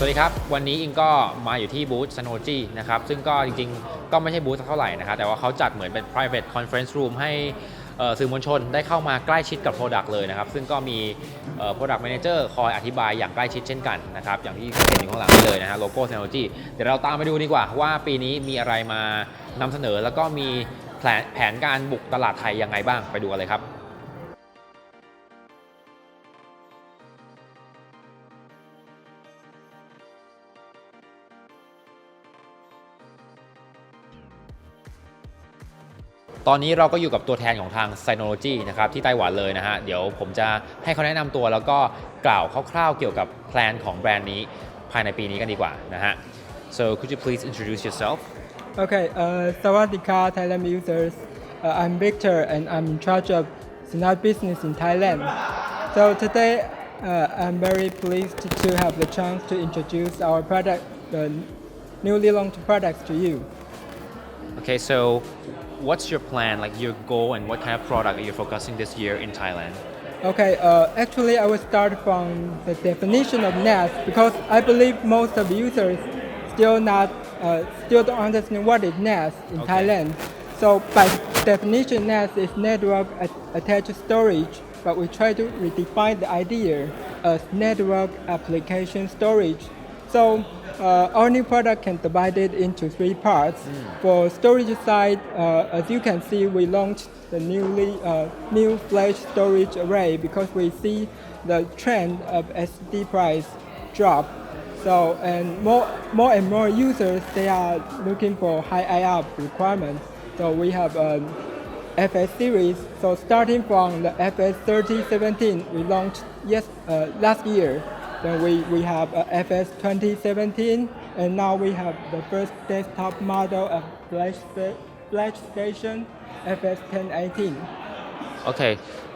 สวัสดีครับ วันนี้อิงก็มาอยู่ที่บูธ s n o g y นะครับ ซึ่งก็จริงๆ ก็ไม่ใช่บูธเท่าไหร่นะครับ แต่ว่าเขาจัดเหมือนเป็น private conference room ให้สื่อมวลชนได้เข้ามาใกล้ชิดกับ Product เลยนะครับ ซึ่งก็มี Product Manager คอยอธิบายอย่างใกล้ชิดเช่นกันนะครับ อย่างที่เห็นอยู่ข้างหลังนี่เลยนะฮะโลโก้ s n o g y เดี๋ยวเราตามไปดูดีกว่าว่าปีนี้มีอะไรมานำเสนอแล้วก็มีแผนแผนการบุกตลาดไทยยังไงบ้างไปดูกันเลยครับ ตอนนี้เราก็อยู่กับตัวแทนของทาง Synology นะครับที่ไต้หวันเลยนะฮะ เดี๋ยวผมจะให้เขาแนะนำตัวแล้วก็กล่าวคร่าวๆเกี่ยวกับแพลนของแบรนด์นี้ภายในปีนี้กันดีกว่านะฮะ so could you please introduce yourself Okay, uh, Sawadika Thailand users. Uh, I'm Victor and I'm in charge of Snap business in Thailand. So today uh, I'm very pleased to have the chance to introduce our product, the newly launched products to you. okay so what's your plan like your goal and what kind of product are you focusing this year in Thailand Okay, uh, actually I will start from the definition of NAS because I believe most of the users still not uh, still don't understand what is NAS in Okay. Thailand. So by definition, NAS is network at- attached storage, but we try to redefine the idea as network application storage. So uh, our new product can divide it into three parts. For storage side, uh, as you can see, we launched the newly uh, new flash storage array because we see the trend of SD price drop. So and more more and more users they are looking for high IR requirements. So we have um, FS series. So starting from the FS 3017, we launched yes uh, last year. Then we, we have uh, FS 2017, and now we have the first desktop model of Flash, sta- Flash Station FS 1018. โอเค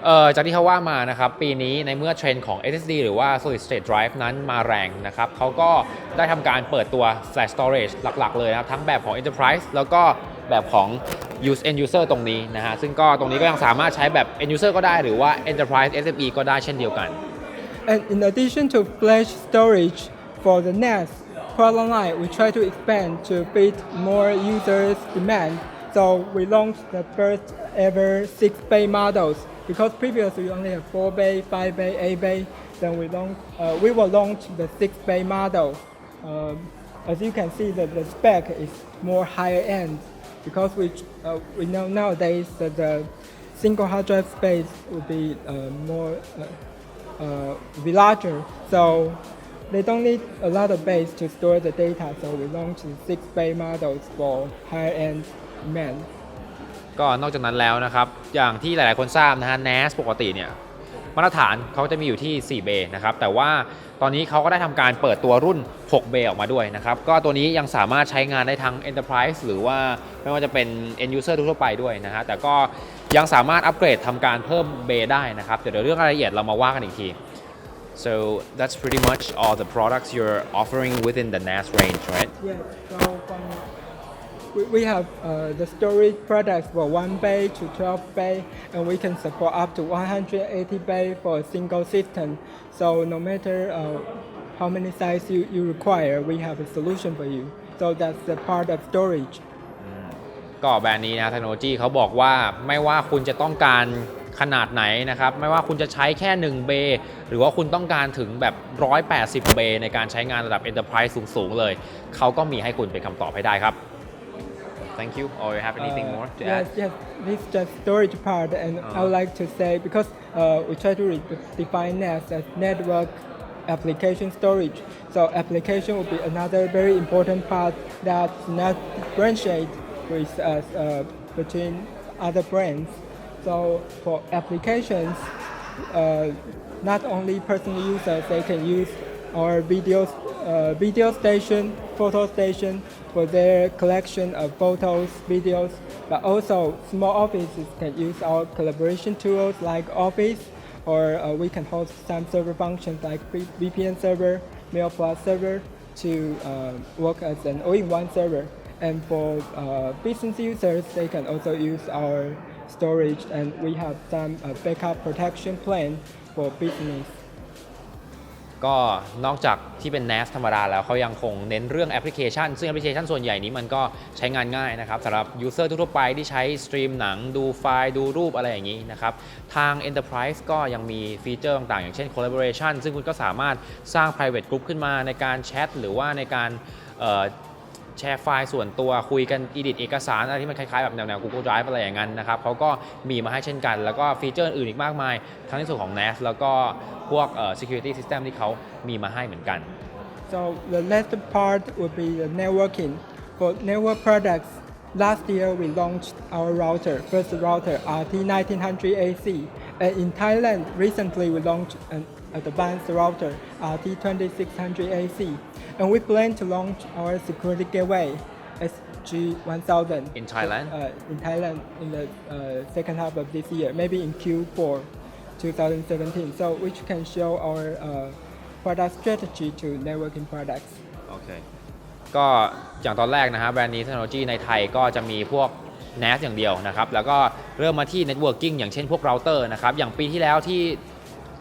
เอ่อ จากที่เขาว่ามานะครับ ปีนี้ในเมื่อเทรนด์ของ SSD หรือว่า Solid State Drive นั้นมาแรงนะครับ เขาก็ได้ทำการเปิดตัว Flash Storage หลัก ๆ เลยนะครับ ทั้งแบบของ Enterprise แล้วก็แบบของ Use End User ตรงนี้นะฮะ ซึ่งก็ตรงนี้ก็ยังสามารถใช้แบบ End User ก็ได้หรือว่า Enterprise SME ก็ได้เช่นเดียวกัน And in addition to flash storage for the NAS product line, we try to expand to fit more users' demand. So we launched the first ever six bay models because previously we only have four bay, five bay, eight bay. Then we launched, uh, we will launch the six bay model. Um, as you can see, that the spec is more higher end because we uh, we know nowadays that the single hard drive space will be uh, more. Uh, villager. So they don't need a lot of base to store the data. So we launched six bay models for higher end demand. ก็นอกจากนั้นแล้วนะครับ อย่างที่หลายๆคนทราบนะฮะ NAS ปกติเนี่ย มาตรฐานเขาจะมีอยู่ที่ 4 เบย์นะครับแต่ว่าตอนนี้เขาก็ได้ทำการเปิดตัวรุ่น 6 เบย์ออกมาด้วยนะครับก็ตัวนี้ยังสามารถใช้งานได้ทั้ง Enterprise หรือว่าไม่ว่าจะเป็น End User ทั่วไปด้วยนะฮะแต่ก็ยังสามารถอัปเกรดทำการเพิ่มเบย์ได้นะครับเดี๋ยวเรื่องรายละเอียดเรามาว่ากันอีกที so that's pretty much all the products you're offering within the NAS range right Yes. We, we have uh, the storage products for one bay to 12 bay, and we can support up to 180 bay for a single system. So no matter uh, how many size you, you require, we have a solution for you. So that's the part of storage. ก็แบรนด์นี้นะเทคโนโลยีเขาบอกว่าไม่ว่าคุณจะต้องการขนาดไหนนะครับ ไม่ว่าคุณจะใช้แค่ 1 เบ หรือว่าคุณต้องการถึงแบบ 180 เบ ในการใช้งานระดับ Enterprise สูง ๆ เลย เขาก็มีให้คุณเป็นคำตอบให้ได้ครับ thank you or you have anything Uh, more to yes, add yes. This is just storage part, and I would like to say because uh, we try to re- define NAS as network application storage. So application will be another very important part that not differentiate with us uh, between other brands. So for applications, uh, not only personal users they can use our video uh, video station, photo station for their collection of photos, videos, but also small offices can use our collaboration tools like Office, or uh, we can host some server functions like VPN server, Mail Plus server to uh, work as an all-in-one server. And for uh, business users, they can also use our storage, and we have some uh, backup protection plan for business. ก็นอกจากที่เป็น NAS ธรรมดาแล้วเขายังคงเน้นเรื่องแอปพลิเคชัน ซึ่งแอปพลิเคชันส่วนใหญ่นี้มันก็ใช้งานง่ายนะครับสำหรับยูเซอร์ทั่วไปที่ใช้สตรีมหนัง ดูไฟล์ดูรูปอะไรอย่างนี้นะครับทาง Enterprise ก็ยังมีฟีเจอร์ต่างๆ อย่างเช่น collaboration ซึ่งคุณก็สามารถสร้าง private group ขึ้นมาในการแชทหรือว่าในการ แชร์ไฟล์ส่วนตัวคุยกัน edit เอกสารอะไรที่มันคล้ายๆแบบแนวๆ Google Drive อะไรอย่างนั้นนะครับเขาก็มีมาให้เช่นกัน แล้วก็ฟีเจอร์อื่นอีกมากมาย ทั้งในส่วนของ NAS แล้วก็พวกเอ่อ security system ที่เขามีมาให้เหมือนกัน So the last part would be the networking. For network products, last year we launched our router, first router RT1900 AC. And in Thailand, recently we launched an advanced router RT2600 AC. And we plan to launch our security gateway SG1000 In Thailand? uh, in Thailand in the uh, second half of this year, maybe in Q4 2017. So which can show our uh, product strategy to networking products. โอเค ก็อย่างตอนแรกนะฮะแบรนด์นี้เทคโนโลยีในไทยก็จะมีพวก NAS อย่างเดียวนะครับ แล้วก็เริ่มมาที่ Networking อย่างเช่นพวกเราเตอร์นะครับ อย่างปีที่แล้วที่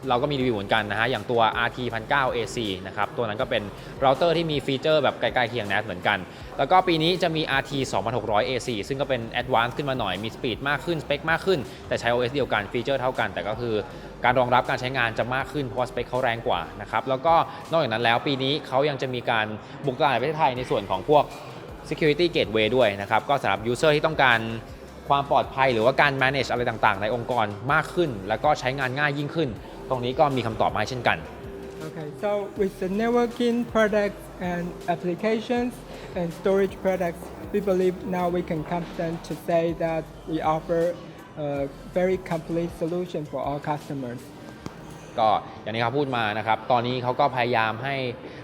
เราก็มีรีวิวเหมือนกันนะฮะ อย่างตัว RT 1009 AC นะครับ ตัวนั้นก็เป็นเราเตอร์ที่มีฟีเจอร์แบบใกล้ๆเคียง NAS เหมือนกัน แล้วก็ปีนี้จะมี RT 2600 AC ซึ่งก็เป็น Advanced ขึ้นมาหน่อย มีสปีดมากขึ้น สเปคมากขึ้น แต่ใช้ OS เดียวกัน ฟีเจอร์เท่ากัน แต่ก็คือการรองรับการใช้งานจะมากขึ้นเพราะสเปคเขาแรงกว่านะครับ แล้วก็นอกจากนั้นแล้วปีนี้เขายังจะมีการบุกตลาดประเทศไทยในส่วนของพวก security gateway ด้วยนะครับ ก็สำหรับ user ที่ต้องการความปลอดภัยหรือว่าการ manage อะไรต่างๆ ในองค์กรมากขึ้น แล้วก็ใช้งานง่ายยิ่งขึ้น ตรงนี้ก็มีคำตอบมาให้เช่นกัน Okay, so with the networking products and applications and storage products, we believe now we can confident to say that we offer a very complete solution for our customers. ก็อย่างที่เขาพูดมานะครับ ตอนนี้เขาก็พยายามให้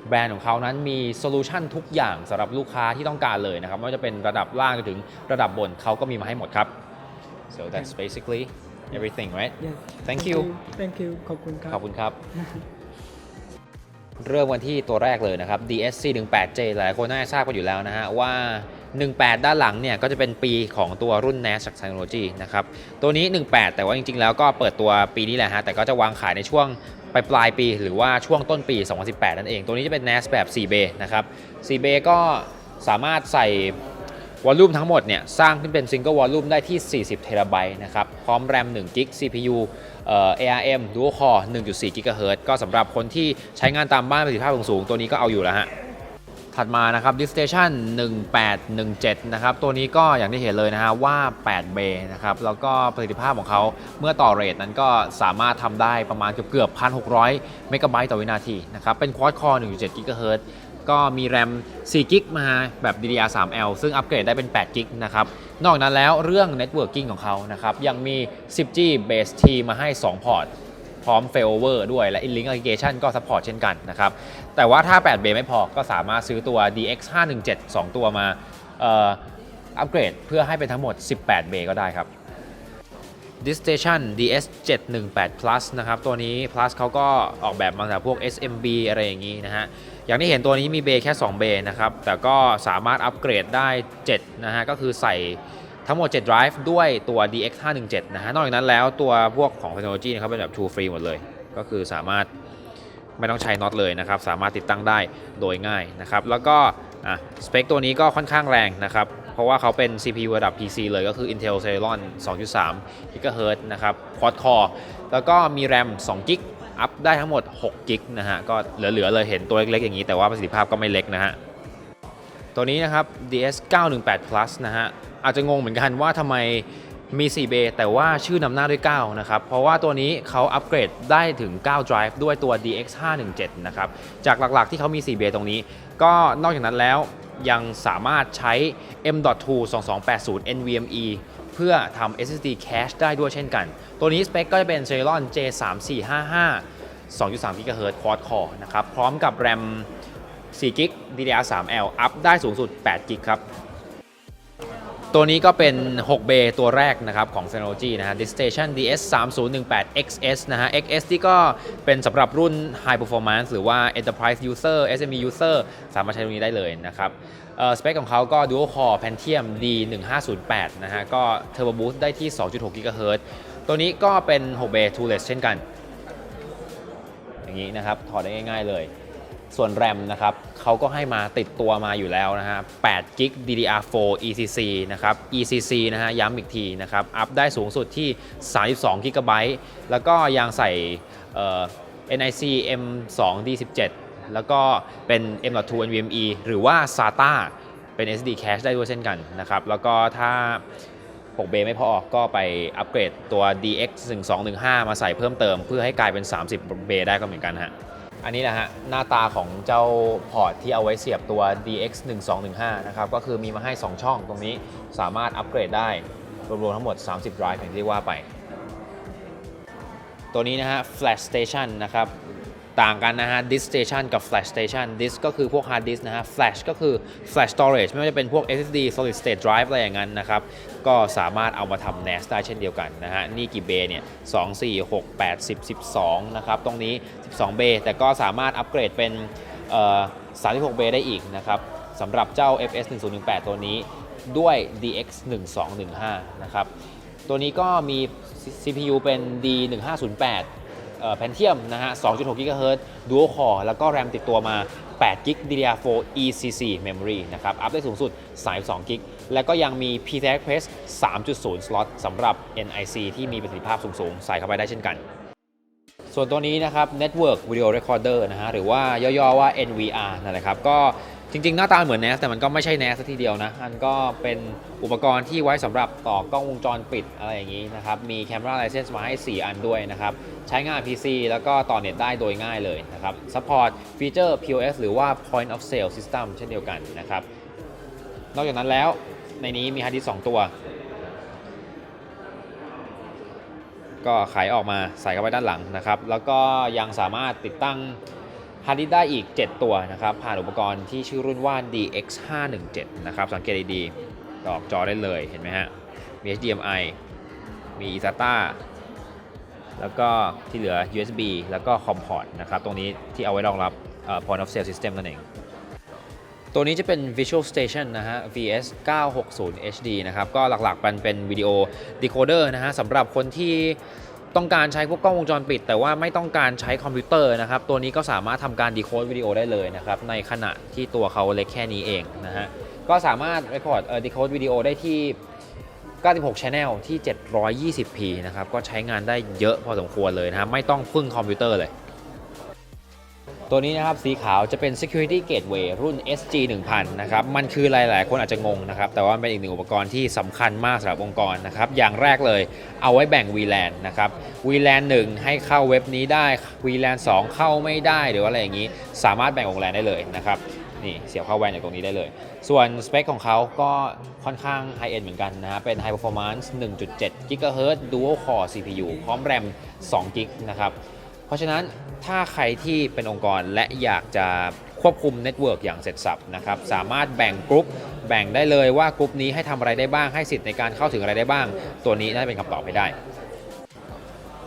แบรนด์ของเขานั้นมีโซลูชันทุกอย่างสำหรับลูกค้าที่ต้องการเลยนะครับ ไม่ว่าจะเป็นระดับล่างจนถึงระดับบนเขาก็มีมาให้หมดครับ so that's basically everything right Yes. Thank you. Thank you. ขอบคุณครับ ขอบคุณครับ เริ่มกันที่ตัวแรกเลยนะครับ DSC 18J หลายคนน่าจะทราบกันอยู่แล้วนะฮะว่า 18 ด้านหลังเนี่ยก็จะเป็นปีของตัวรุ่น NAS จาก Technology นะครับ ตัวนี้ 18 แต่ว่าจริงๆ แล้วก็เปิดตัวปีนี้แหละฮะ แต่ก็จะวางขายในช่วงปลายปลายๆปี หรือว่าช่วงต้นปี 2018 นั่นเอง ตัวนี้จะเป็น NAS แบบ 4 bay นะครับ 4 bay ก็สามารถใส่ วอลลุ่มทั้งหมดเนี่ยสร้างขึ้นเป็นซิงเกิลวอลลุ่มได้ที่ 40 เทราไบต์นะครับ พร้อมแรม1 g b CPU เอ่อ ARM Dual Core 1.4 GHz ก็สำหรับคนที่ใช้งานตามบ้านประสิทธิภาพสูงๆตัวนี้ก็เอาอยู่แล้วฮะถัดมานะครับ Distation 1817 นะครับ ตัวนี้ก็อย่างที่เห็นเลยนะฮะว่า 8 เบย์นะครับ แล้วก็ประสิทธิภาพของเขาเมื่อต่อเรทนั้นก็สามารถทำได้ประมาณเกือบๆ1,600 เมกะไบต์ต่อวินาทีนะครับ เป็น Quad Core 1.7 GHz ก็มีแรม4 g b มาแบบ DDR3L ซึ่งอัปเกรดได้เป็น8 g b นะครับ นอกจากนั้นแล้วเรื่อง Networking ของเขานะครับ ยังมี 10G Base T มาให้ 2 พอร์ต พร้อม failover ด้วยและ in-link application ก็ support เช่นกันนะครับ แต่ว่าถ้า 8 เบไม่พอก็สามารถซื้อตัว DX 517 2 ตัวมาอัปเกรดเพื่อให้เป็นทั้งหมด 18 เบก็ได้ครับ Distation DS 718 Plus นะครับ ตัวนี้ Plus เขาก็ออกแบบมาจากพวก SMB อะไรอย่างนี้นะฮะ อย่างที่เห็นตัวนี้มีเบย์แค่ 2 เบย์นะครับ แต่ก็สามารถอัปเกรดได้ 7 นะฮะ ก็คือใส่ทั้งหมด 7 drive ด้วยตัว DX 517นะฮะ นอกจากนั้นแล้วตัวพวกของเทคโนโลยีนะครับเป็นแบบ True Free หมดเลย ก็คือสามารถไม่ต้องใช้น็อตเลยนะครับ สามารถติดตั้งได้โดยง่ายนะครับ แล้วก็สเปคตัวนี้ก็ค่อนข้างแรงนะครับ เพราะว่าเขาเป็น CPU ระดับ PC เลยก็คือ Intel Celeron 2.3 GHz นะครับ Quad Core แล้วก็มี RAM 2 g b อัพได้ทั้งหมด6 g b นะฮะก็เหลือๆเลยเห็นตัวเล็กๆอย่างนี้ แต่ว่าประสิทธิภาพก็ไม่เล็กนะฮะตัวนี้นะครับ DS 918 Plus นะฮะอาจจะงงเหมือนกันว่าทำไมมี 4 เบแต่ว่าชื่อนำหน้าด้วย 9 นะครับ เพราะว่าตัวนี้เขาอัปเกรดได้ถึง 9 Drive ด้วยตัว DX 517นะครับ จากหลักๆที่เขามี 4 เบตรงนี้ ก็นอกจากนั้นแล้วยังสามารถใช้ M.2 2280 NVMe เพื่อทำ SSD cache ได้ด้วยเช่นกัน ตัวนี้สเปคก็จะเป็น Celeron J3455 2.3 GHz Quad Core นะครับ พร้อมกับ RAM 4 g b DDR3L อัพได้สูงสุด8 g b ครับ ตัวนี้ก็เป็น 6 เบตัวแรกนะครับของ Synology นะฮะ Distation DS 3018 XS นะฮะ XS ที่ก็เป็นสำหรับรุ่น High Performance หรือว่า Enterprise User SME User สามารถใช้ตรงนี้ได้เลยนะครับ สเปคของเขาก็ Dual Core Pentium D1508 นะฮะ ก็ Turbo Boost ได้ที่ 2.6 GHz ตัวนี้ก็เป็น6เบ Two-less เช่นกัน อย่างนี้นะครับ ถอดได้ง่ายๆเลย ส่วน RAM นะครับเขาก็ให้มาติดตัวมาอยู่แล้วนะฮะ8 g b DDR4 ECC นะครับ ECC นะฮะ ย้ำอีกทีนะครับ อัพได้สูงสุดที่ 32 g b แล้วก็ยังใส่เอ่อ NIC M2 D17 แล้วก็เป็น M.2 NVMe หรือว่า SATA เป็น SD cache ได้ด้วยเช่นกันนะครับ แล้วก็ถ้า6เบไม่พอก็ไปอัปเกรดตัว DX 1215มาใส่เพิ่มเติม เพื่อให้กลายเป็น 30 เบได้ก็เหมือนกันฮะ อันนี้แหละฮะ หน้าตาของเจ้าพอร์ตที่เอาไว้เสียบตัว DX 1215นะครับ ก็คือมีมาให้ 2 ช่องตรงนี้สามารถอัปเกรดได้ รวมๆทั้งหมด 30 drive อย่างที่ว่าไป ตัวนี้นะฮะ Flash Station นะครับ ต่างกันนะฮะ Disk Station กับ Flash Station Disk ก็คือพวก Hard Disk นะฮะ Flash ก็คือ Flash Storage ไม่ว่าจะเป็นพวก SSD Solid State Drive อะไรอย่างนั้นนะครับ ก็สามารถเอามาทำ NAS ได้เช่นเดียวกันนะฮะ นี่กี่เบย์เนี่ย 2 4 6 8 10 12 นะครับ ตรงนี้ 12 เบย์แต่ก็สามารถอัปเกรดเป็น 36 เบย์ได้อีกนะครับสำหรับเจ้า FS 1018ตัวนี้ด้วย DX 1215นะครับ ตัวนี้ก็มี CPU เป็น D1508 เอ่อ Pentium นะฮะ 2.6 GHz Dual Core แล้วก็ RAM ติดตัวมา8 GB DDR4 ECC Memory นะครับ อัพได้สูงสุด 32 GB แล้วก็ยังมี PCI Express 3.0 slot สำหรับ NIC ที่มีประสิทธิภาพสูงๆ ใส่เข้าไปได้เช่นกัน ส่วนตัวนี้นะครับ Network Video Recorder นะฮะ หรือว่าย่อๆว่า NVR นั่นแหละครับ ก็ จริง ๆ หน้าตาเหมือน NAS แต่มันก็ไม่ใช่ NAS ซะทีเดียวนะ อันก็เป็นอุปกรณ์ที่ไว้สำหรับต่อกล้องวงจรปิดอะไรอย่างนี้นะครับ มี Camera License มาให้ 4 อันด้วยนะครับ ใช้งาน PC แล้วก็ต่อเน็ตได้โดยง่ายเลยนะครับ Support ฟีเจอร์ POS หรือว่า Point of Sale System เช่นเดียวกันนะครับ นอกจากนั้นแล้วในนี้มีฮาร์ดดิสก์2ตัว ก็ไขออกมาใส่เข้าไปด้านหลังนะครับ แล้วก็ยังสามารถติดตั้ง ฮาร์ดดิสได้อีก 7 ตัวนะครับ ผ่านอุปกรณ์ที่ชื่อรุ่นว่า DX517 นะครับ สังเกตดีๆดอกจอได้เลยเห็นไหมฮะ มี HDMI มี eSATA แล้วก็ที่เหลือ USB แล้วก็ COM port นะครับ ตรงนี้ที่เอาไว้รองรับเอ่อ point of sale system นั่นเอง ตัวนี้จะเป็น Visual Station นะฮะ VS 960 HD นะครับ ก็หลักๆมันเป็นวิดีโอ decoder นะฮะสำหรับคนที่ ต้องการใช้พวกกล้องวงจรปิด แต่ว่าไม่ต้องการใช้คอมพิวเตอร์นะครับ ตัวนี้ก็สามารถทำการดีโคดวิดีโอได้เลยนะครับ ในขณะที่ตัวเขาเล็กแค่นี้เองนะฮะ ก็สามารถ record เอ่อดีโคดวิดีโอได้ที่ 96 Channel ที่ 720p นะครับ ก็ใช้งานได้เยอะพอสมควรเลยนะครับไม่ต้องพึ่งคอมพิวเตอร์เลย ตัวนี้นะครับสีขาวจะเป็น Security Gateway รุ่น SG 1000นะครับ มันคือหลาย ๆ คนอาจจะงงนะครับ แต่ว่าเป็นอีกหนึ่งอุปกรณ์ที่สำคัญมากสำหรับองค์กรนะครับ อย่างแรกเลยเอาไว้แบ่ง VLAN นะครับ VLAN 1 ให้เข้าเว็บนี้ได้ VLAN 2 เข้าไม่ได้หรือว่าอะไรอย่างนี้ สามารถแบ่งวงแลนได้เลยนะครับนี่เสียบเข้าแวนจากตรงนี้ได้เลย ส่วนสเปคของเขาก็ค่อนข้างไฮเอ็นเหมือนกันนะฮะ เป็น High Performance 1.7 GHz Dual Core CPU พร้อม RAM 2 GB นะครับ เพราะฉะนั้นถ้าใครที่เป็นองค์กรและอยากจะควบคุมเน็ตเวิร์กอย่างเสร็จสับนะครับสามารถแบ่งกรุ๊ปแบ่งได้เลยว่ากรุ๊ปนี้ให้ทำอะไรได้บ้างให้สิทธิ์ในการเข้าถึงอะไรได้บ้าง ตัวนี้น่าจะเป็นคำตอบให้ได้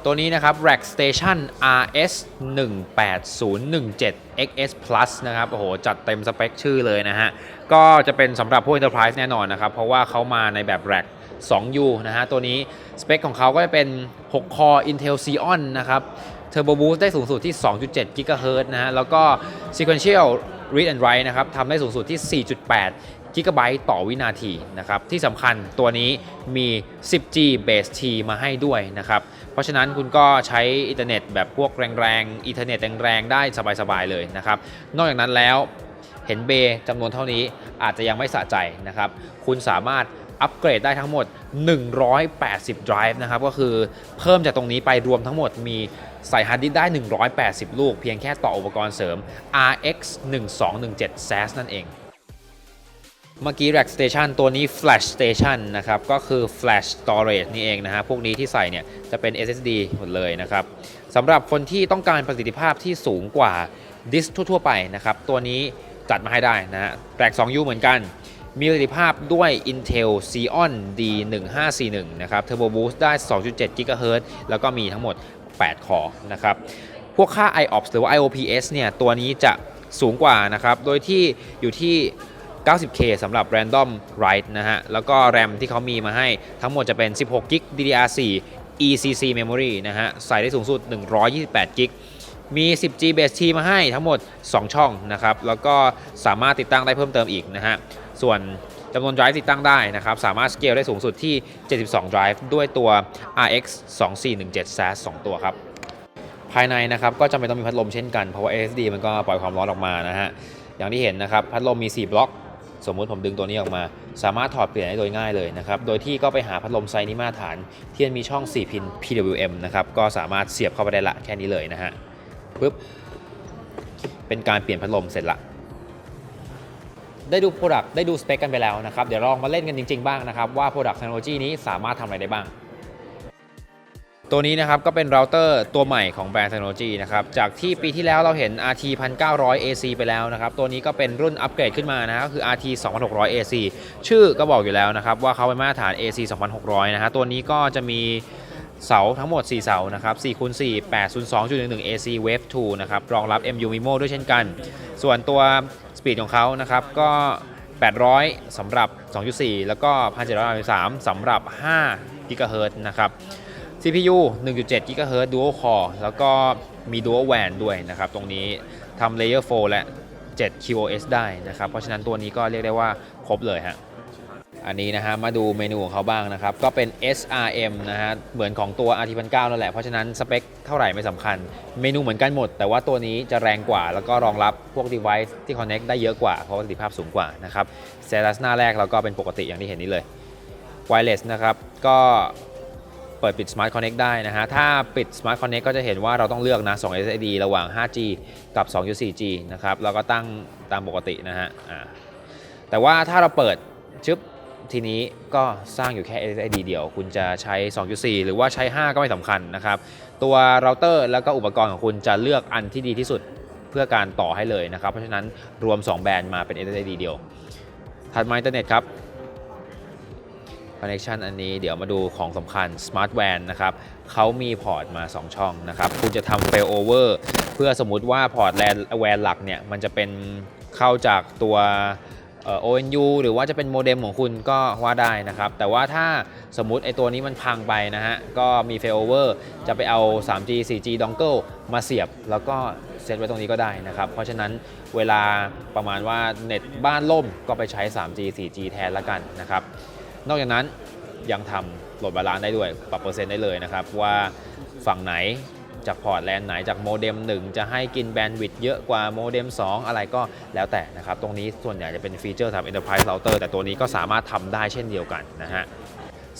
ตัวนี้นะครับ Rack Station RS 18017 XS Plus นะครับโอ้โหจัดเต็มสเปคชื่อเลยนะฮะ ก็จะเป็นสำหรับพวก Enterprise แน่นอนนะครับ เพราะว่าเขามาในแบบ Rack 2U นะฮะ ตัวนี้สเปคของเขาก็จะเป็น6 Core Intel Xeon นะครับ Turbo Boost ได้สูงสุดที่ 2.7 GHz นะฮะ แล้วก็ Sequential Read and Write นะครับทำได้สูงสุดที่ 4.8 กิกะไบต์ต่อวินาทีนะครับ ที่สำคัญตัวนี้มี 10G Base T มาให้ด้วยนะครับ เพราะฉะนั้นคุณก็ใช้อินเทอร์เน็ตแบบพวกแรงๆ อินเทอร์เน็ตแรงๆ ได้สบายๆ เลยนะครับ นอกจากนั้นแล้วเห็นเบย์จำนวนเท่านี้อาจจะยังไม่สะใจนะครับ คุณสามารถ อัปเกรดได้ทั้งหมด 180 drive นะครับก็คือเพิ่มจากตรงนี้ไปรวมทั้งหมดมีใส่ฮาร์ดดิสได้ 180 ลูก เพียงแค่ต่ออุปกรณ์เสริม RX 1217 SAS นั่นเองเมื่อกี้ Rack Station ตัวนี้ Flash Station นะครับ ก็คือ Flash Storage นี่เองนะฮะ พวกนี้ที่ใส่เนี่ย จะเป็น SSD หมดเลยนะครับ สำหรับคนที่ต้องการประสิทธิภาพที่สูงกว่าดิสก์ทั่วๆไปนะครับ ตัวนี้จัดมาให้ได้นะฮะ Rack 2U เหมือนกัน มีประสิทธิภาพด้วย Intel Xeon D1541 นะครับ Turbo Boost ได้ 2.7 GHz แล้วก็มีทั้งหมด 8 คอนะครับ พวกค่า IOPS หรือว่า IOPS เนี่ย ตัวนี้จะสูงกว่านะครับ โดยที่อยู่ที่ 90K สำหรับ Random Write นะฮะ แล้วก็ RAM ที่เขามีมาให้ทั้งหมดจะเป็น 16 g b DDR4 ECC Memory นะฮะ ใส่ได้สูงสุด 128 g b มี 10G Base T มาให้ทั้งหมด 2 ช่องนะครับ แล้วก็สามารถติดตั้งได้เพิ่มเติมอีกนะฮะ ส่วนจำนวน drive ติดตั้งได้นะครับ สามารถสเกลได้สูงสุดที่ 72 drive ด้วยตัว RX 2417 SAS 2 ตัวครับ ภายในนะครับก็จำเป็นต้องมีพัดลมเช่นกัน เพราะว่า SSD มันก็ปล่อยความร้อนออกมานะฮะ อย่างที่เห็นนะครับ พัดลมมี 4 บล็อก สมมุติผมดึงตัวนี้ออกมา สามารถถอดเปลี่ยนได้โดยง่ายเลยนะครับ โดยที่ก็ไปหาพัดลมไซส์นี้มาตรฐาน ที่มันมีช่อง 4 พิน PWM นะครับ ก็สามารถเสียบเข้าไปได้ละแค่นี้เลยนะฮะปึ๊บ เป็นการเปลี่ยนพัดลมเสร็จละ ได้ดู Product ได้ดูสเปคกันไปแล้วนะครับ เดี๋ยวลองมาเล่นกันจริง ๆ บ้างนะครับ ว่า Product Technology นี้สามารถทำอะไรได้บ้าง ตัวนี้นะครับ ก็เป็นเราเตอร์ตัวใหม่ของแบรนด์เทคโนโลยีนะครับ จากที่ปีที่แล้วเราเห็น RT 1900 AC ไปแล้วนะครับ ตัวนี้ก็เป็นรุ่นอัปเกรดขึ้นมานะก็คือ RT 2600 AC ชื่อก็บอกอยู่แล้วนะครับว่าเขาเป็นมาตรฐาน AC 2600 นะฮะตัวนี้ก็จะมี เสาทั้งหมด 4 เสานะครับ4คูณ4 802.11 AC Wave 2 นะครับ รองรับ MU MIMO ด้วยเช่นกัน ส่วนตัวสปีดของเขานะครับ ก็ 800 สำหรับ 2.4 แล้วก็ 1733 สำหรับ 5 GHz นะครับ CPU 1.7 GHz Dual Core แล้วก็มี Dual WAN ด้วยนะครับ ตรงนี้ทำ Layer 4 และ 7 QoS ได้นะครับ เพราะฉะนั้นตัวนี้ก็เรียกได้ว่าครบเลยฮะ อันนี้นะฮะมาดูเมนูของเขาบ้างนะครับ ก็เป็น SRM นะฮะเหมือนของตัว RT 1009 นั่นแหละ เพราะฉะนั้นสเปคเท่าไหร่ไม่สำคัญ เมนูเหมือนกันหมด แต่ว่าตัวนี้จะแรงกว่า แล้วก็รองรับพวก device ที่ connect ได้เยอะกว่า เพราะว่าประสิทธิภาพสูงกว่านะครับ s t a t u s หน้าแรกเราก็เป็นปกติอย่างที่เห็นนี้เลย wireless นะครับ ก็เปิดปิด Smart Connect ได้นะฮะ ถ้าปิด Smart Connect ก็จะเห็นว่าเราต้องเลือกนะ 2 SSD ระหว่าง 5G กับ 2.4G นะครับ แล้วก็ตั้งตามปกตินะฮะแต่ว่าถ้าเราเปิดชึบ ทีนี้ก็สร้างอยู่แค่ SSD เดียว คุณจะใช้ 2.4 หรือว่าใช้ 5 ก็ไม่สำคัญนะครับ ตัวเราเตอร์แล้วก็อุปกรณ์ของคุณจะเลือกอันที่ดีที่สุดเพื่อการต่อให้เลยนะครับ เพราะฉะนั้นรวม 2 แบรนด์มาเป็น SSD เดียว ถัดมาอินเทอร์เน็ตครับ Connection อันนี้เดี๋ยวมาดูของสำคัญ Smart WAN นะครับเขามีพอร์ตมา 2 ช่องนะครับ คุณจะทำ failover เพื่อสมมุติว่าพอร์ต LAN WAN หลักเนี่ย มันจะเป็นเข้าจากตัว เอ่อ ONU หรือว่าจะเป็นโมเด็มของคุณก็ว่าได้นะครับ แต่ว่าถ้าสมมุติไอตัวนี้มันพังไปนะฮะ ก็มี failover จะไปเอา 3G 4G dongle มาเสียบ แล้วก็เซตไว้ตรงนี้ก็ได้นะครับ เพราะฉะนั้นเวลาประมาณว่าเน็ตบ้านล่มก็ไปใช้ 3G 4G แทนละกันนะครับ นอกจากนั้นยังทำโหลดบาลานซ์ได้ด้วย ปรับเปอร์เซ็นต์ได้เลยนะครับว่าฝั่งไหน จากพอร์ตแลนไหนจากโมเด็ม1 จะให้กินแบนด์วิดต์เยอะกว่าโมเด็ม2 อะไรก็แล้วแต่นะครับ ตรงนี้ส่วนใหญ่จะเป็นฟีเจอร์สำหรับ Enterprise Router แต่ตัวนี้ก็สามารถทำได้เช่นเดียวกันนะฮะ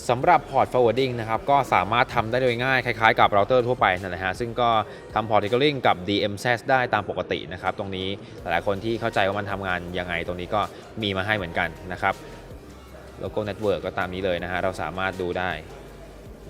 สำหรับพอร์ต forwarding นะครับก็สามารถทำได้โดยง่าย คล้ายๆกับเราเตอร์ทั่วไปนั่นแหละฮะซึ่งก็ทำพอร์ต Tickling กับ DMZ ได้ตามปกตินะครับตรงนี้หลายคนที่เข้าใจว่ามันทำงานยังไง ตรงนี้ก็มีมาให้เหมือนกันนะครับโลโก้เน็ตเวิร์กก็ตามนี้เลยนะฮะเราสามารถดูได้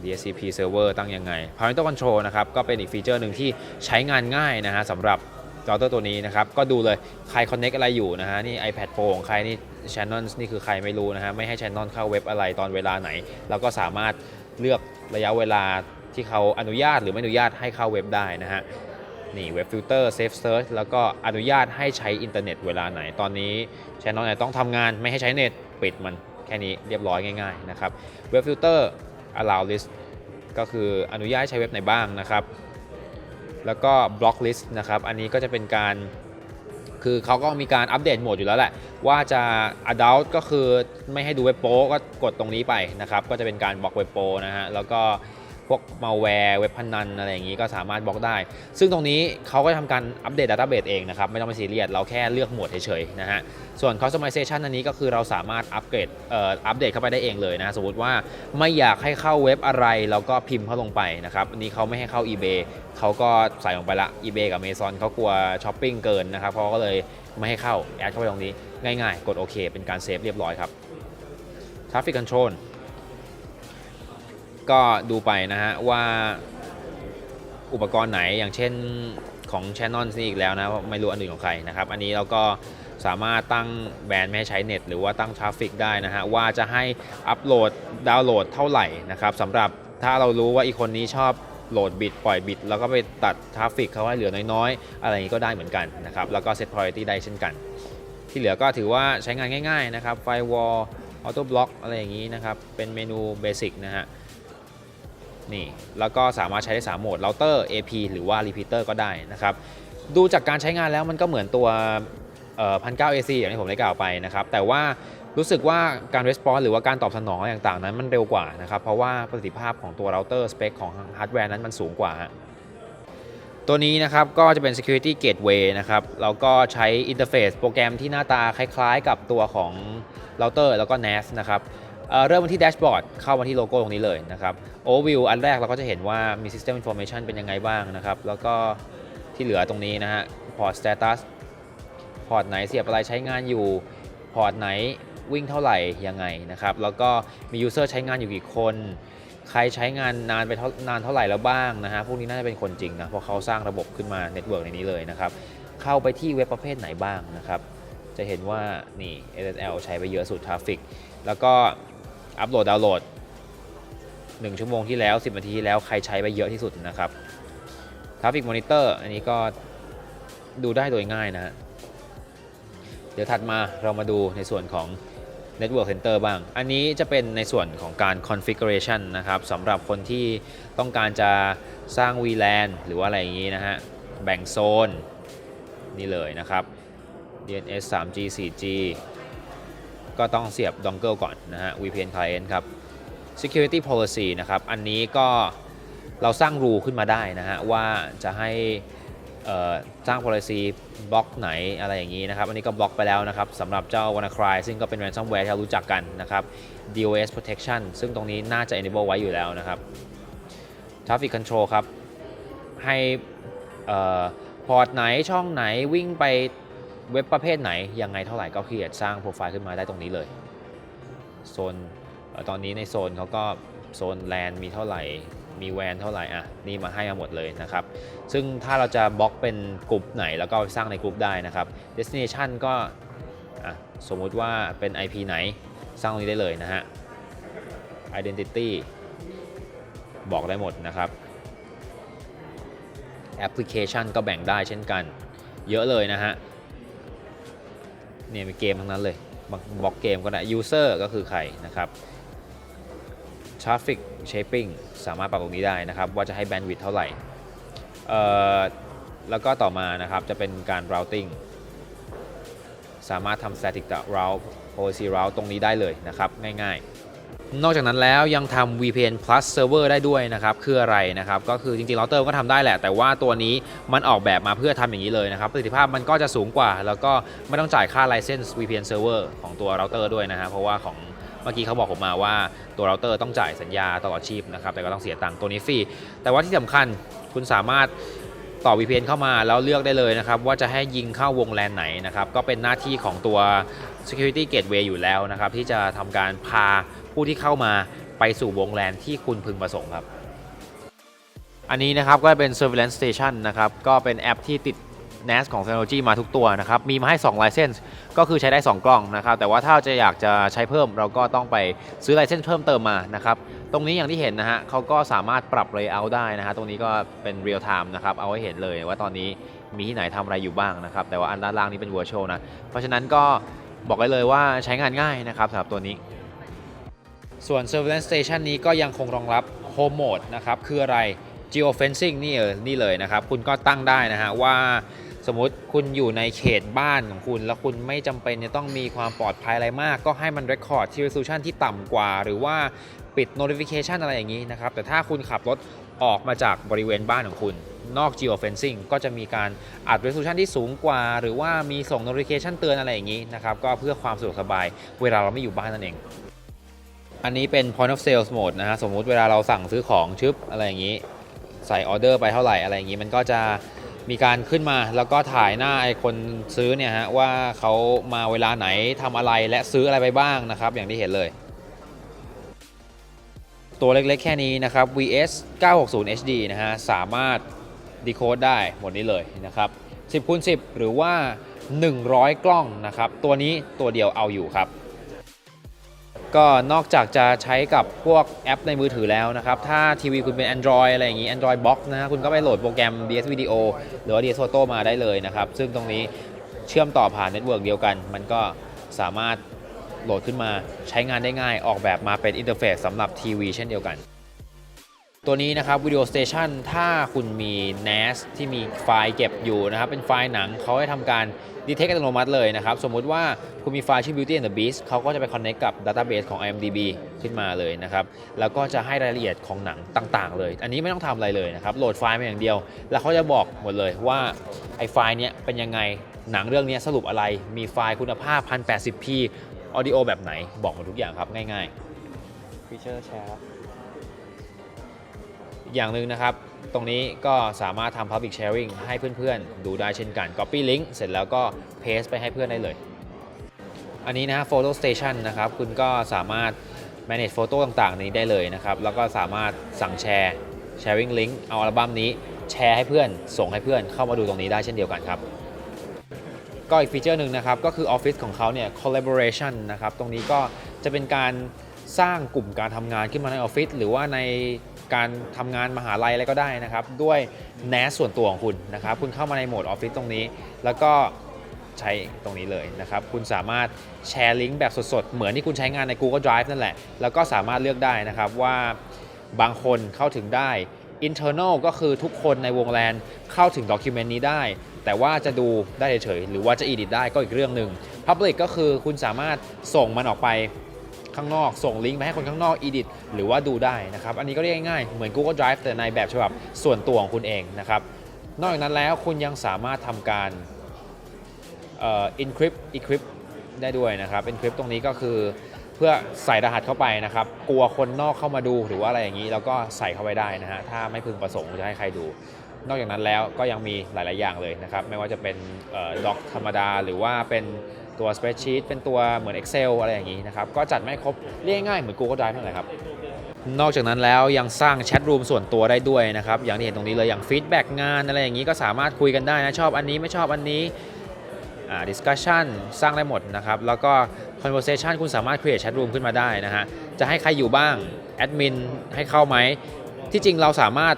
DSCP server ตั้งยังไง Parental Control นะครับก็เป็นอีกฟีเจอร์หนึ่งที่ใช้งานง่ายนะฮะสำหรับเราเตอร์ตัวนี้นะครับ ก็ดูเลยใคร connect อะไรอยู่นะฮะ นี่ iPad Pro ของใครนี่ Channel นี่คือใครไม่รู้นะฮะ ไม่ให้ Channel เข้าเว็บอะไรตอนเวลาไหนเราก็สามารถเลือกระยะเวลาที่เขาอนุญาตหรือไม่อนุญาตให้เข้าเว็บได้นะฮะนี่เว็บฟิลเตอร์เซฟเซิร์ชแล้วก็อนุญาตให้ใช้อินเทอร์เน็ตเวลาไหน ตอนนี้ช anel ไหนต้องทำงานไม่ให้ใช้เน็ตปิดมันแค่นี้เรียบร้อยง่ายๆนะครับเว็บฟิลเตอร์ allow list ก็คืออนุญาตใช้เว็บไหนบ้างนะครับ แล้วก็ block list นะครับ อันนี้ก็จะเป็นการ คือเขาก็มีการอัปเดตโหมดอยู่แล้วแหละ ว่าจะ adult ก็คือไม่ให้ดูเว็บโป๊ก็กดตรงนี้ไปนะครับ ก็จะเป็นการบล็อกเว็บโป๊นะฮะ แล้วก็ วกมาแวร์เว็บพนันอะไรอย่างนี้ก็สามารถบล็อกได้ ซึ่งตรงนี้เขาก็ทำการอัปเดต Database เองนะครับ ไม่ต้องไปซีเรียสเราแค่เลือกหมวดเฉยๆนะฮะ ส่วน Customization อันนี้ก็คือเราสามารถอัปเกรดเอ่ออัปเดตเข้าไปได้เองเลยนะ สมมติว่าไม่อยากให้เข้าเว็บอะไรเราก็พิมพ์เข้าลงไปนะครับอันนี้เขาไม่ให้เข้า eBay เขาก็ใส่ลงไปละ eBay กับ Amazon เขากลัวช้อปปิ้งเกินนะครับเขาก็เลยไม่ให้เข้าแอดเข้าไปตรงนี้ง่ายๆ กดโอเคเป็นการเซฟเรียบร้อยครับ Traffic Control ก็ดูไปนะฮะว่าอุปกรณ์ไหนอย่างเช่นของ Channel นี่อีกแล้วนะไม่รู้อันอื่นของใครนะครับ อันนี้เราก็สามารถตั้งแบรนด์ไม่ให้ใช้เน็ต หรือว่าตั้งทราฟฟิกได้นะฮะว่าจะให้อัปโหลดดาวน์โหลดเท่าไหร่นะครับสำหรับถ้าเรารู้ว่าอีกคนนี้ชอบโหลดบิตปล่อยบิตแล้วก็ไปตัดทราฟฟิกเขาให้เหลือน้อยๆ อะไรอย่างนี้ก็ได้เหมือนกันนะครับ แล้วก็เซต priority ได้เช่นกัน ที่เหลือก็ถือว่าใช้งานง่าย ๆ นะครับ Firewall Auto Block อะไรอย่างนี้นะครับ เป็นเมนูเบสิกนะฮะ นี่แล้วก็สามารถใช้ได้ 3 โหมดเราเตอร์ AP หรือว่า repeater ก็ได้นะครับ ดูจากการใช้งานแล้วมันก็เหมือนตัวพันเก้า AC อย่างที่ผมได้กล่าวไปนะครับ แต่ว่ารู้สึกว่าการ response หรือว่าการตอบสนองอะไรต่างๆ นั้นมันเร็วกว่านะครับ เพราะว่าประสิทธิภาพของตัวเราเตอร์สเปคของฮาร์ดแวร์นั้นมันสูงกว่า ตัวนี้นะครับก็จะเป็น security gateway นะครับแล้วก็ใช้อินเทอร์เฟซโปรแกรมที่หน้าตาคล้ายๆ กับตัวของเราเตอร์แล้วก็ NAS นะครับ เริ่มมาที่แดชบอร์ดเข้ามาที่โลโก้ตรงนี้เลยนะครับ Overview อันแรกเราก็จะเห็นว่ามี System Information เป็นยังไงบ้างนะครับ แล้วก็ที่เหลือตรงนี้นะฮะ Port Status พอร์ตไหนเสียบอะไรใช้งานอยู่พอร์ตไหนวิ่งเท่าไหร่ยังไงนะครับ แล้วก็มี User ใช้งานอยู่กี่คน ใครใช้งานนานไปเท่านานเท่าไหร่แล้วบ้างนะฮะพวกนี้น่าจะเป็นคนจริงนะเพราะเขาสร้างระบบขึ้นมาเน็ตเวิร์กในนี้เลยนะครับ เข้าไปที่เว็บประเภทไหนบ้างนะครับ จะเห็นว่านี่ SSL ใช้ไปเยอะสุดทราฟิกแล้วก็ อัปโหลดดาวน์โหลด 1 ชั่วโมงที่แล้ว 10 นาทีแล้วใครใช้ไปเยอะที่สุดนะครับทราฟิกมอนิเตอร์อันนี้ก็ดูได้โดยง่ายนะฮะเดี๋ยวถัดมาเรามาดูในส่วนของ Network Center บ้าง อันนี้จะเป็นในส่วนของการ configuration นะครับสำหรับคนที่ต้องการจะสร้าง VLAN หรือว่าอะไรอย่างนี้นะฮะ แบ่งโซน นี่เลยนะครับ DNS 3G 4G ก็ต้องเสียบดองเกิลก่อนนะฮะ VPN client ครับ security policy นะครับ อันนี้ก็เราสร้างรูขึ้นมาได้นะฮะ ว่าจะให้สร้าง policy บล็อกไหนอะไรอย่างนี้นะครับ อันนี้ก็บล็อกไปแล้วนะครับสำหรับเจ้า WannaCry ซึ่งก็เป็น ransomware ที่เรารู้จักกันนะครับ DOS protection ซึ่งตรงนี้น่าจะ enable ไว้อยู่แล้วนะครับ traffic control ครับ ให้พอร์ตไหนช่องไหนวิ่งไป เว็บประเภทไหนยังไงเท่าไหร่ก็เขียนสร้างโปรไฟล์ขึ้นมาได้ตรงนี้เลยโซนตอนนี้ในโซนเขาก็โซนแลนมีเท่าไหร่ มีแวนเท่าไหร่อะนี่มาให้มาหมดเลยนะครับ ซึ่งถ้าเราจะบล็อกเป็นกลุ่มไหนแล้วก็สร้างในกลุ่มได้นะครับ destination ก็สมมุติว่าเป็น IP ไหนสร้างตรงนี้ได้เลยนะฮะ identity บอกได้หมดนะครับแอปพลิเคชันก็แบ่งได้เช่นกัน เยอะเลยนะฮะ เนี่ยมีเกมทั้งนั้นเลยบล็อกเกมก็ได้ User ก็คือใครนะครับ Traffic Shaping สามารถปรับตรงนี้ได้นะครับ ว่าจะให้ Bandwidth เท่าไหร่ แล้วก็ต่อมานะครับจะเป็นการ Routing สามารถทำ Static Route Policy Route ตรงนี้ได้เลยนะครับ ง่ายๆ นอกจากนั้นแล้วยังทำ VPN Plus Server ได้ด้วยนะครับ คืออะไรนะครับ ก็คือจริงๆเราเตอร์ก็ทำได้แหละ แต่ว่าตัวนี้มันออกแบบมาเพื่อทำอย่างนี้เลยนะครับ ประสิทธิภาพมันก็จะสูงกว่า แล้วก็ไม่ต้องจ่ายค่า license VPN Server ของตัวเราเตอร์ด้วยนะฮะ เพราะว่าของเมื่อกี้เขาบอกผมมาว่าตัวเราเตอร์ต้องจ่ายสัญญาตลอดชีพนะครับ แต่ก็ต้องเสียตังค์ตัวนี้ฟรี แต่ว่าที่สำคัญคุณสามารถต่อ VPN เข้ามาแล้วเลือกได้เลยนะครับ ว่าจะให้ยิงเข้าวงแลนไหนนะครับ ก็เป็นหน้าที่ของตัว Security Gateway อยู่แล้วนะครับที่จะทำการพา ผู้ที่เข้ามาไปสู่วงแลนที่คุณพึงประสงค์ครับ อันนี้นะครับก็เป็น Surveillance Station นะครับ ก็เป็นแอปที่ติด NAS ของ Synology มาทุกตัวนะครับ มีมาให้2 license ก็คือใช้ได้ 2 กล้องนะครับ แต่ว่าถ้าจะอยากจะใช้เพิ่มเราก็ต้องไปซื้อ license เพิ่มเติมมานะครับ ตรงนี้อย่างที่เห็นนะฮะเขาก็สามารถปรับ layout ได้นะฮะ ตรงนี้ก็เป็น real time นะครับ เอาให้เห็นเลยว่าตอนนี้มีที่ไหนทำอะไรอยู่บ้างนะครับ แต่ว่าอันด้านล่างนี้เป็น virtual นะ เพราะฉะนั้นก็บอกได้เลยว่าใช้งานง่ายนะครับสำหรับตัวนี้ ส่วน surveillance station นี้ก็ยังคงรองรับ home mode นะครับ คืออะไร geofencing นี่เออนี่เลยนะครับ คุณก็ตั้งได้นะฮะว่าสมมติคุณอยู่ในเขตบ้านของคุณ แล้วคุณไม่จำเป็นจะต้องมีความปลอดภัยอะไรมาก ก็ให้มัน record ที่ resolution ที่ต่ำกว่า หรือว่าปิด notification อะไรอย่างนี้นะครับ แต่ถ้าคุณขับรถออกมาจากบริเวณบ้านของคุณ นอก geofencing ก็จะมีการอัด resolution ที่สูงกว่า หรือว่ามีส่ง notification เตือนอะไรอย่างนี้นะครับ ก็เพื่อความสะดวกสบายเวลาเราไม่อยู่บ้านนั่นเอง อันนี้เป็น point of sales mode นะฮะ สมมุติเวลาเราสั่งซื้อของชึบอะไรอย่างนี้ ใส่ออเดอร์ไปเท่าไหร่อะไรอย่างนี้ มันก็จะมีการขึ้นมาแล้วก็ถ่ายหน้าไอคนซื้อเนี่ยฮะ ว่าเขามาเวลาไหนทำอะไรและซื้ออะไรไปบ้างนะครับ อย่างที่เห็นเลย ตัวเล็กๆแค่นี้นะครับ VS 960 HD นะฮะ สามารถดีโคดได้หมดนี้เลยนะครับ 10คูณ10 หรือว่า 100 กล้องนะครับ ตัวนี้ตัวเดียวเอาอยู่ครับ ก็นอกจากจะใช้กับพวกแอปในมือถือแล้วนะครับ ถ้าทีวีคุณเป็น Android อะไรอย่างนี้ Android Box นะฮะคุณก็ไปโหลดโปรแกรม DS Video หรือว่า DS Photo มาได้เลยนะครับ ซึ่งตรงนี้เชื่อมต่อผ่านเน็ตเวิร์กเดียวกัน มันก็สามารถโหลดขึ้นมาใช้งานได้ง่าย ออกแบบมาเป็นอินเทอร์เฟซสำหรับทีวีเช่นเดียวกัน ตัวนี้นะครับวิดีโอสเตชันถ้าคุณมี NAS ที่มีไฟล์เก็บอยู่นะครับ เป็นไฟล์หนังเขาให้ทำการดีเทคอัตโนมัติเลยนะครับ สมมุติว่าคุณมีไฟล์ชื่อ Beauty and the Beast เขาก็จะไป connect กับ database ของ IMDb ขึ้นมาเลยนะครับ แล้วก็จะให้รายละเอียดของหนังต่างๆ เลย อันนี้ไม่ต้องทำอะไรเลยนะครับ โหลดไฟล์มาอย่างเดียว แล้วเขาจะบอกหมดเลยว่าไอ้ไฟล์เนี้ยเป็นยังไงหนังเรื่องนี้สรุปอะไรมีไฟล์คุณภาพ 1080p ออดิโอแบบไหนบอกหมดทุกอย่างครับง่ายๆฟีเจอร์แชร์ อย่างหนึ่งนะครับ ตรงนี้ก็สามารถทำ Public Sharing ให้เพื่อนๆ ดูได้เช่นกัน Copy Link เสร็จแล้วก็ Paste ไปให้เพื่อนได้เลย อันนี้นะฮะ Photo Station นะครับ คุณก็สามารถ manage โฟโต้ต่างๆ นี้ได้เลยนะครับ แล้วก็สามารถสั่งแชร์ Sharing Link เอาอัลบั้มนี้แชร์ให้เพื่อน ส่งให้เพื่อนเข้ามาดูตรงนี้ได้เช่นเดียวกันครับ ก็อีกฟีเจอร์หนึ่งนะครับ ก็คือ Office ของเขาเนี่ย collaboration นะครับ ตรงนี้ก็จะเป็นการสร้างกลุ่มการทำงานขึ้นมาในออฟฟิศหรือว่าใน การทำงานมหาลัยอะไรก็ได้นะครับ ด้วย NAS ส่วนตัวของคุณนะครับ คุณเข้ามาในโหมดออฟฟิศตรงนี้ แล้วก็ใช้ตรงนี้เลยนะครับ คุณสามารถแชร์ลิงก์แบบสดๆ เหมือนที่คุณใช้งานใน Google Drive นั่นแหละ แล้วก็สามารถเลือกได้นะครับว่าบางคนเข้าถึงได้ internal ก็คือทุกคนในวงแลนเข้าถึงด็อกิเมนต์นี้ได้ แต่ว่าจะดูได้เฉยๆหรือว่าจะ edit ได้ก็อีกเรื่องหนึ่ง Public ก็คือคุณสามารถส่งมันออกไป ข้างนอก ส่งลิงก์ไปให้คนข้างนอก edit หรือว่าดูได้นะครับ อันนี้ก็เรียกง่ายๆ เหมือน Google Drive แต่ในแบบฉบับส่วนตัวของคุณเองนะครับ นอกจากนั้นแล้วคุณยังสามารถทำการเอ่อ encrypt encrypt ได้ด้วยนะครับ encrypt ตรงนี้ก็คือเพื่อใส่รหัสเข้าไปนะครับ กลัวคนนอกเข้ามาดูหรือว่าอะไรอย่างนี้ แล้วก็ใส่เข้าไปได้นะฮะ ถ้าไม่พึงประสงค์จะให้ใครดูนอกจากนั้นแล้วก็ยังมีหลาย ๆ อย่างเลยนะครับ ไม่ว่าจะเป็นด็อกธรรมดาหรือว่าเป็น ตัว spreadsheet เป็นตัวเหมือน Excel อะไรอย่างนี้นะครับ ก็จัดไม่ครบเรียกง่ายเหมือน Google Drive นั่นแหละครับ นอกจากนั้นแล้วยังสร้างแชทรูมส่วนตัวได้ด้วยนะครับ อย่างที่เห็นตรงนี้เลยอย่างฟีดแบ็กงานอะไรอย่างนี้ก็สามารถคุยกันได้นะ ชอบอันนี้ไม่ชอบอันนี้อ่า discussion สร้างได้หมดนะครับ แล้วก็ conversation คุณสามารถ create chat room ขึ้นมาได้นะฮะ จะให้ใครอยู่บ้างแอดมินให้เข้าไหม ที่จริงเราสามารถ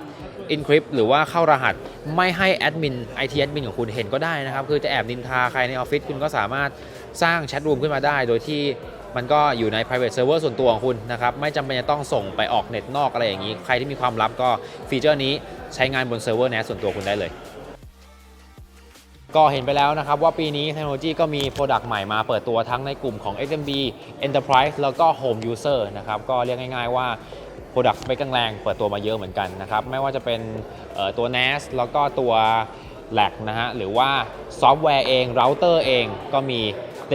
encrypt หรือว่าเข้ารหัสไม่ให้แอดมิน IT แอดมินของคุณเห็นก็ได้นะครับ คือจะแอบนินทาใครในออฟฟิศคุณก็สามารถ สร้างแชทรูมขึ้นมาได้ โดยที่มันก็อยู่ใน private server ส่วนตัวของคุณนะครับ ไม่จำเป็นจะต้องส่งไปออกเน็ตนอกอะไรอย่างนี้ ใครที่มีความลับก็ฟีเจอร์นี้ใช้งานบนเซิร์ฟเวอร์ NAS ส่วนตัวคุณได้เลย ก็เห็นไปแล้วนะครับว่าปีนี้เทคโนโลยีก็มีโปรดักต์ใหม่มาเปิดตัวทั้งในกลุ่มของ SMB Enterprise แล้วก็ Home User นะครับ ก็เรียกง่าย ๆว่า Product สเปคแรงๆเปิดตัวมาเยอะเหมือนกันนะครับ ไม่ว่าจะเป็นตัว NAS แล้วก็ตัวแลกนะฮะหรือว่าซอฟต์แวร์เองเราเตอร์เองก็มี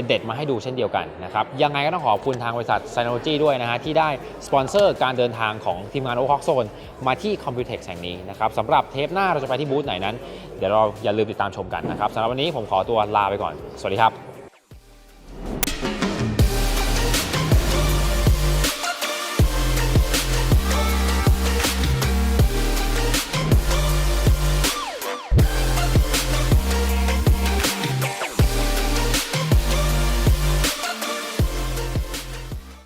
เด็ดๆ มาให้ดูเช่นเดียวกันนะครับ ยังไงก็ต้องขอบคุณทางบริษัท Synology ด้วยนะฮะที่ได้สปอนเซอร์การเดินทางของทีมงานโอคอกโซนมาที่ Computex แห่งนี้นะครับสำหรับเทปหน้าเราจะไปที่บูธไหนนั้น เดี๋ยวเราอย่าลืมติดตามชมกันนะครับสำหรับวันนี้ผมขอตัวลาไปก่อน สวัสดีครับ